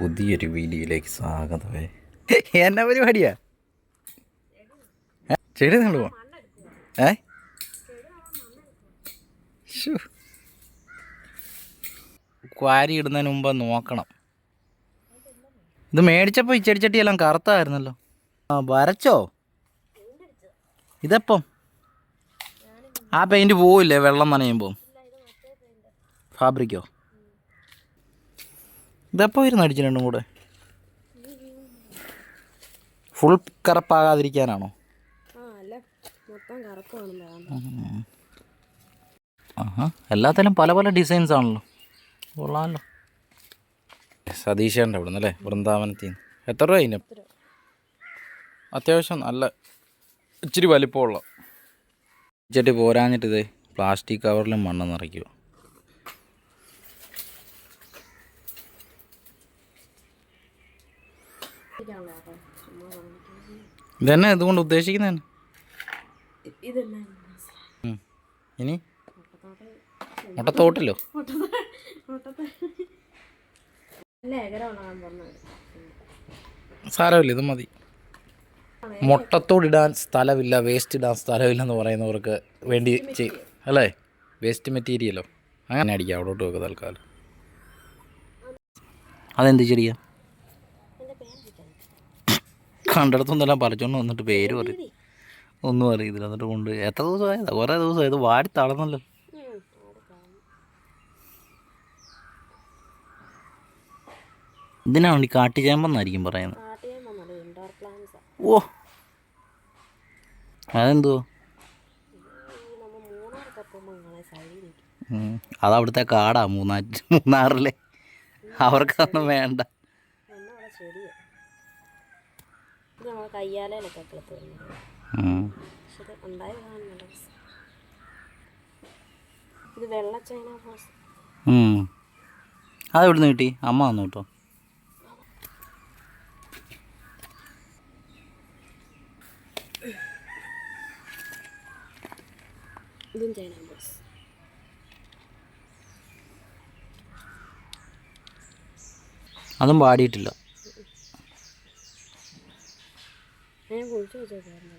പുതിയൊരു വീഡിയോയിലേക്ക് സ്വാഗതമേ എന്നാ പരിപാടിയാ? ചെടി നടുവോ? ഏ. ക്വാരി ഇടുന്നതിന് മുമ്പ് നോക്കണം. ഇത് മേടിച്ചപ്പോൾ ഈ ചെടിച്ചട്ടിയെല്ലാം കറുത്തായിരുന്നല്ലോ. ആ വരച്ചോ? ഇതെപ്പം? ആ പെയിന്റ് പോവില്ലേ വെള്ളം നനയുമ്പോൾ ഫാബ്രിക്കോ? ഇതെപ്പോൾ ഇരുന്ന് അടിച്ചു രണ്ടും കൂടെ. ഫുൾ കറുപ്പാകാതിരിക്കാനാണോ? ആഹാ. എല്ലാത്തിലും പല പല ഡിസൈൻസ് ആണല്ലോ. കൊള്ളാമല്ലോ സതീശേന്റെ അവിടെ നിന്നല്ലേ വൃന്ദാവനത്തിൽ നിന്ന് എത്ര രൂപ അതിന് അത്യാവശ്യം നല്ല ഇച്ചിരി വലിപ്പമുള്ള. ചെട്ടി പോരാഞ്ഞിട്ട് ഇതേ പ്ലാസ്റ്റിക് കവറിലും മണ്ണ് നിറയ്ക്കുക. ഇതന്നെ ഇതുകൊണ്ട് ഉദ്ദേശിക്കുന്നതന്നെ. ഇതെല്ലാം ഉം. ഇനി? പറഞ്ഞത് സാരമില്ല ഇത് മതി. മുട്ടത്തോടിടാൻ സ്ഥലമില്ല വേസ്റ്റ് ഇടാൻ സ്ഥലമില്ലെന്ന് പറയുന്നവർക്ക് വേണ്ടി ചെയ്യും അല്ലേ? വേസ്റ്റ് മെറ്റീരിയലോ അങ്ങനെ അടിക്കാം അവിടോട്ട് വെക്കുക തൽക്കാലം. അതെന്ത് ചെടിയാ? കണ്ടിടത്തൊന്നെല്ലാം പറിച്ചോണ്ട് വന്നിട്ട് പേര് പറയും. ഒന്നും അറിയത്തില്ല. എന്നിട്ട് കൊണ്ട് എത്ര ദിവസമായതാ കുറേ ദിവസമായത് വാടി തളർന്നല്ലോ. ഇതിനാണ് ഈ കാട്ടുചേമ്പെന്നായിരിക്കും പറയുന്നത്. ഓ. അതെന്തോ. അതവിടുത്തെ കാടാ മൂന്നാറ്റ് മൂന്നാറിലെ. അവർക്കൊന്നും വേണ്ട എന്നെ അവിടെ ചെടിയാണ് ഇത് നമ്മൾ കയ്യാലയിലൊക്കെ. പക്ഷെ ഇത് വെള്ള ചൈന ഉം. അതെവിടുന്ന് കിട്ടി? അമ്മ വന്നു കേട്ടോ. ഇതും ചൈന റോസ് അതും പാടിയിട്ടില്ല ഞാൻ കുഴിച്ചു വെച്ചേക്കായിരുന്നു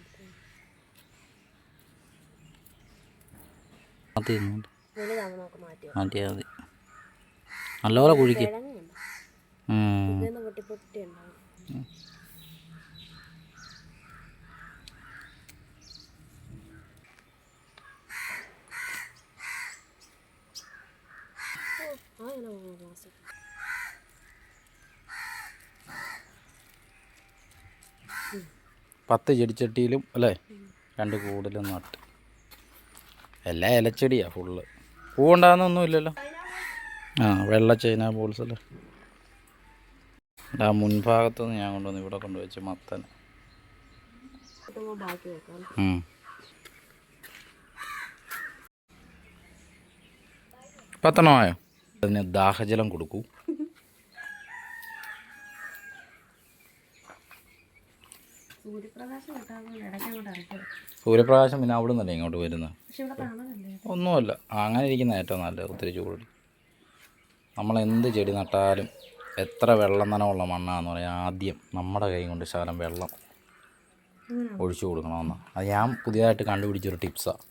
മാറ്റിയാൽ മതി നല്ലപോലെ കുഴിക്ക്. ആ പത്ത് ചെടിച്ചട്ടിയിലും അല്ലേ? രണ്ട് കൂടുതലും നട്ട്. എല്ലാം ഇലച്ചെടിയാ ഫുള്ള്. പൂവുണ്ടാകുന്നൊന്നും ഇല്ലല്ലോ ആ വെള്ള ചൈന ബോൾസ് അല്ലേ? ആ മുൻഭാഗത്തുനിന്ന് ഞാൻ കൊണ്ടുവന്ന് ഇവിടെ കൊണ്ടുവച്ച് മത്തൻ. പത്തണമായോ അതിന് ദാഹജലം കൊടുക്കൂ. സൂര്യപ്രകാശം പിന്നെ അവിടെ നിന്നല്ലേ ഇങ്ങോട്ട് വരുന്നത് ഒന്നുമല്ല. അങ്ങനെ ഇരിക്കുന്ന ഏറ്റവും നല്ലത്. ഒത്തിരി ചൂട്. നമ്മൾ എന്ത് ചെടി നട്ടാലും എത്ര വെള്ളം നനവുള്ള മണ്ണാന്ന് പറയാം ആദ്യം നമ്മുടെ കൈ കൊണ്ട് ശകലം വെള്ളം ഒഴിച്ചു കൊടുക്കണമെന്ന്. അത് ഞാൻ പുതിയതായിട്ട് കണ്ടുപിടിച്ചൊരു ടിപ്സാണ്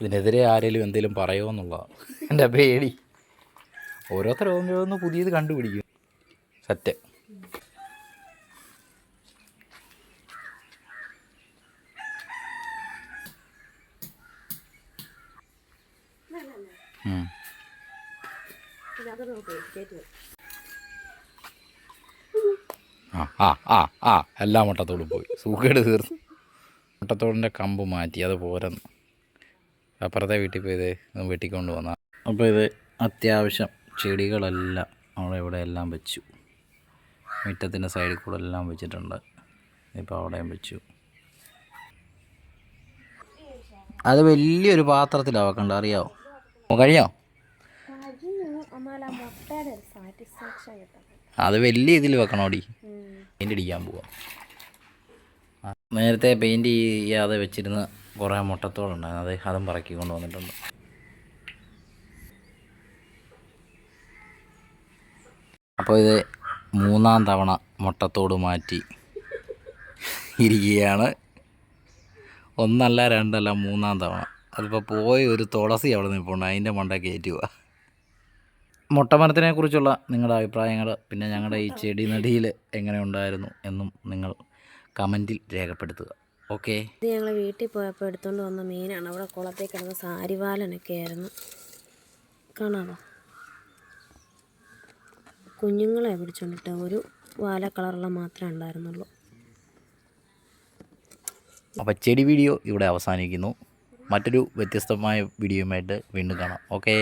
ഇതിനെതിരെ ആരെങ്കിലും എന്തെങ്കിലും പറയുമോ എന്നുള്ളതാണ് എന്റെ പേടി. ഓരോരുത്തർ ഓരോന്ന് പുതിയത് കണ്ടുപിടിക്കും. സെറ്റ് ആ ആ ആ എല്ലാ മുട്ടത്തോടും പോയി. സൂക്കേട് തീർന്നു. മുട്ടത്തോടിന്റെ കമ്പ് മാറ്റി അത് പോരെന്ന്. അപ്പുറത്തെ വീട്ടിൽ പോയത് വെട്ടിക്കൊണ്ട് വന്ന. അപ്പോൾ ഇത് അത്യാവശ്യം ചെടികളെല്ലാം അവിടെ ഇവിടെ എല്ലാം വെച്ചു. മുറ്റത്തിന്റെ സൈഡിൽ കൂടെ എല്ലാം വെച്ചിട്ടുണ്ട്. ഇപ്പോൾ അവിടെയും വെച്ചു. അത് വലിയൊരു പാത്രത്തിലാണ് വെക്കണ്ട അറിയാവോ? ഓ, കഴിഞ്ഞോ? അത് വലിയ ഇതിൽ വെക്കണോടി. പെയിന്റ് അടിക്കാൻ പോവാം. നേരത്തെ പെയിന്റ് ചെയ്യാതെ വെച്ചിരുന്ന കുറേ മുട്ടത്തോളുണ്ടായിരുന്നു. അത് അതും പറക്കി കൊണ്ട് വന്നിട്ടുണ്ട് അപ്പോൾ ഇത് മൂന്നാം തവണ മുട്ടത്തോട് മാറ്റി ഇരിക്കുകയാണ്. ഒന്നല്ല രണ്ടല്ല മൂന്നാം തവണ. അതിപ്പോൾ പോയി ഒരു തുളസി അവിടെ നിൽപ്പുണ്ട് അതിന്റെ മണ്ട കയറ്റുക മുട്ടമരത്തിനെ കുറിച്ചുള്ള നിങ്ങളുടെ അഭിപ്രായങ്ങൾ പിന്നെ ഞങ്ങളുടെ ഈ ചെടി നടിയിൽ എങ്ങനെ ഉണ്ടായിരുന്നു എന്നും നിങ്ങൾ കമന്റിൽ രേഖപ്പെടുത്തുക. ഓക്കെ? ഇത് ഞങ്ങൾ വീട്ടിൽ പോയപ്പോൾ എടുത്തുകൊണ്ട് വന്ന മീനാണ്. അവിടെ കുളത്തിൽ കിടന്ന സാരിവാലനൊക്കെ ആയിരുന്നു. കാണാമോ? കുഞ്ഞുങ്ങളെ പിടിച്ചോണ്ടിട്ട് ഒരു വാല കളറുള്ള മാത്രമേ ഉണ്ടായിരുന്നുള്ളൂ. അപ്പോൾ ചെടി വീഡിയോ ഇവിടെ അവസാനിക്കുന്നു. മറ്റൊരു വ്യത്യസ്തമായ വീഡിയോയുമായിട്ട് വീണ്ടും കാണാം. ഓക്കേ